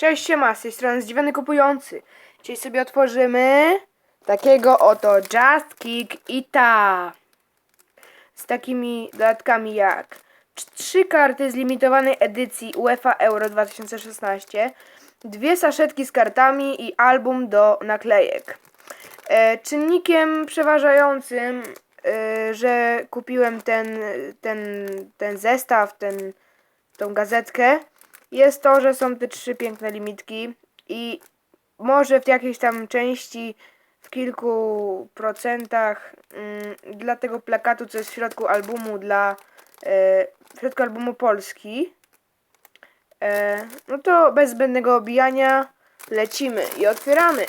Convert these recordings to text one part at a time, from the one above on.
Cześć siema, z tej strony zdziwiony kupujący. Dzisiaj sobie otworzymy takiego oto Just Kick Ita. Z takimi dodatkami jak trzy karty z limitowanej edycji UEFA Euro 2016, dwie saszetki z kartami i album do naklejek. E, czynnikiem przeważającym, e, że kupiłem ten, ten, ten zestaw, ten, tą gazetkę, jest to, że są te trzy piękne limitki i może w jakiejś tam części, w kilku procentach mm, dla tego plakatu, co jest w środku albumu, dla e, w środku albumu Polski, e, no to bez zbędnego obijania lecimy i otwieramy.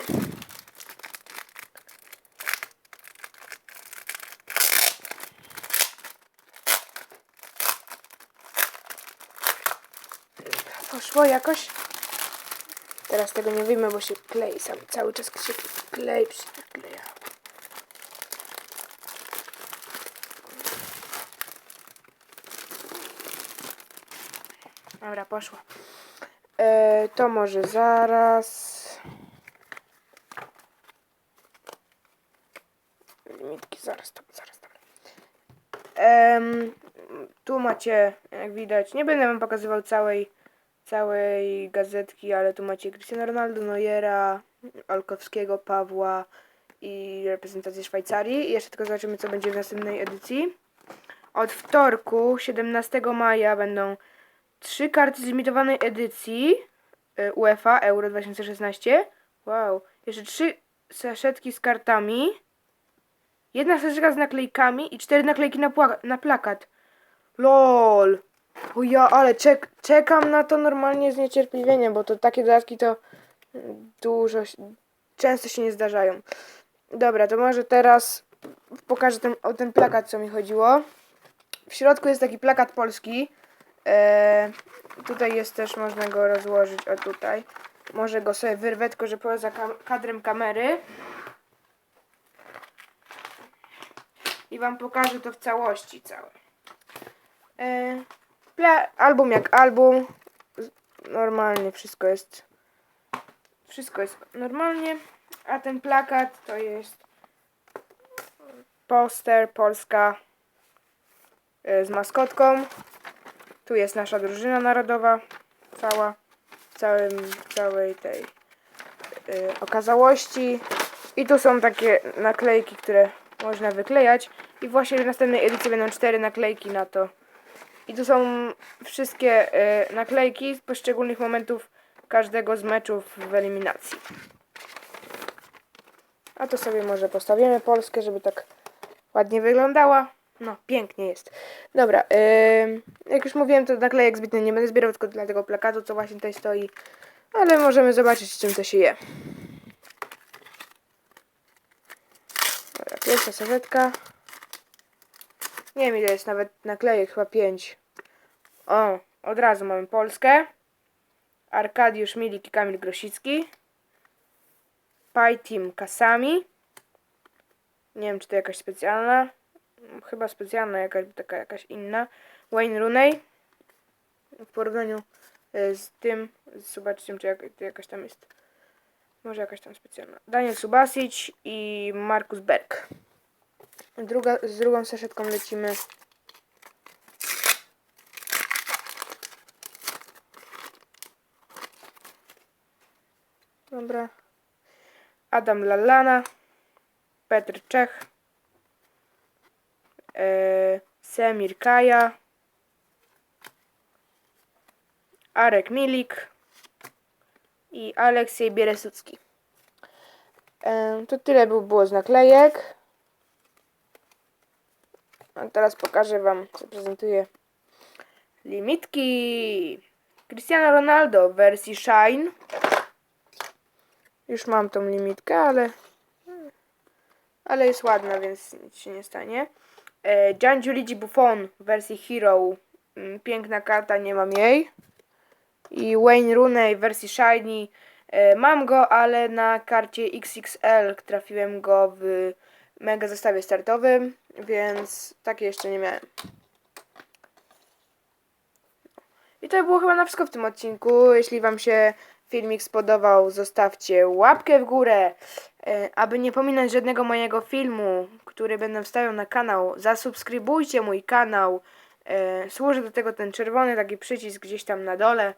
Poszło jakoś. Teraz tego nie wyjmę, bo się klei sam. Cały czas się klei, przykleja. Dobra, poszło. E, to może zaraz. Limitki, zaraz, to, zaraz, dobra. Em, tu macie, jak widać, nie będę wam pokazywał całej, całej gazetki, ale tu macie Cristiano Ronaldo, Neuera, Olkowskiego, Pawła i reprezentację Szwajcarii. Jeszcze tylko zobaczymy, co będzie w następnej edycji. Od wtorku, 17 maja, będą trzy karty z limitowanej edycji y, UEFA Euro 2016. Wow. Jeszcze trzy saszetki z kartami. Jedna saszetka z naklejkami i cztery naklejki na, na plakat. LOL. O ja, ale czek czekam na to normalnie z niecierpliwieniem, bo to takie dodatki to dużo, często się nie zdarzają. Dobra, to może teraz pokażę ten, o ten plakat, co mi chodziło. W środku jest taki plakat polski. E, tutaj jest też, można go rozłożyć, o tutaj. Może go sobie wyrwę, tylko że poza kam kadrem kamery. I wam pokażę to w całości całe. E, album jak album. Normalnie wszystko jest. Wszystko jest normalnie. A ten plakat to jest poster Polska e, z maskotką. Tu jest nasza drużyna narodowa. Cała. W całym, całej tej e, okazałości. I tu są takie naklejki, które można wyklejać. I właśnie w następnej edycji będą cztery naklejki na to. I tu są wszystkie e, naklejki z poszczególnych momentów każdego z meczów w eliminacji. A to sobie może postawimy Polskę, żeby tak ładnie wyglądała. No, pięknie jest. Dobra, ym, jak już mówiłem, to naklejek zbytnio nie będę zbierał, tylko dla tego plakatu, co właśnie tutaj stoi. Ale możemy zobaczyć, z czym to się je. Dobra, pierwsza serwetka. Nie wiem ile jest nawet naklejek, chyba 5. O, od razu mamy Polskę. Arkadiusz Milik i Kamil Grosicki. Pie Team Kasami. Nie wiem, czy to jakaś specjalna. Chyba specjalna, jakaś, taka jakaś inna. Wayne Rooney. W porównaniu e, z tym, zobaczcie, czy jak, to jakaś tam jest. Może jakaś tam specjalna. Daniel Subasic i Markus Berg. Druga, z drugą saszetką lecimy. Dobra. Adam Lallana. Petr Czech. E, Semir Kaja. Arek Milik. I Aleksiej Bieresucki. E, to tyle by było z naklejek. A teraz pokażę Wam, co prezentuję. Limitki. Cristiano Ronaldo w wersji Shine. Już mam tą limitkę, ale ale jest ładna, więc nic się nie stanie. E, Buffon w wersji Hero. Mm, Piękna karta, nie mam jej. I Wayne Rooney w wersji Shiny. E, mam go, ale na karcie XXL trafiłem go w mega zestawie startowym, więc takie jeszcze nie miałem. I to było chyba na wszystko w tym odcinku. Jeśli Wam się filmik spodobał, zostawcie łapkę w górę. E, aby nie pominąć żadnego mojego filmu, który będę wstawiał na kanał, zasubskrybujcie mój kanał. E, służy do tego ten czerwony taki przycisk gdzieś tam na dole.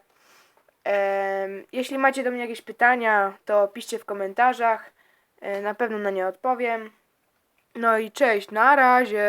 Em, jeśli macie do mnie jakieś pytania, to piszcie w komentarzach. E, na pewno na nie odpowiem. No i cześć, na razie.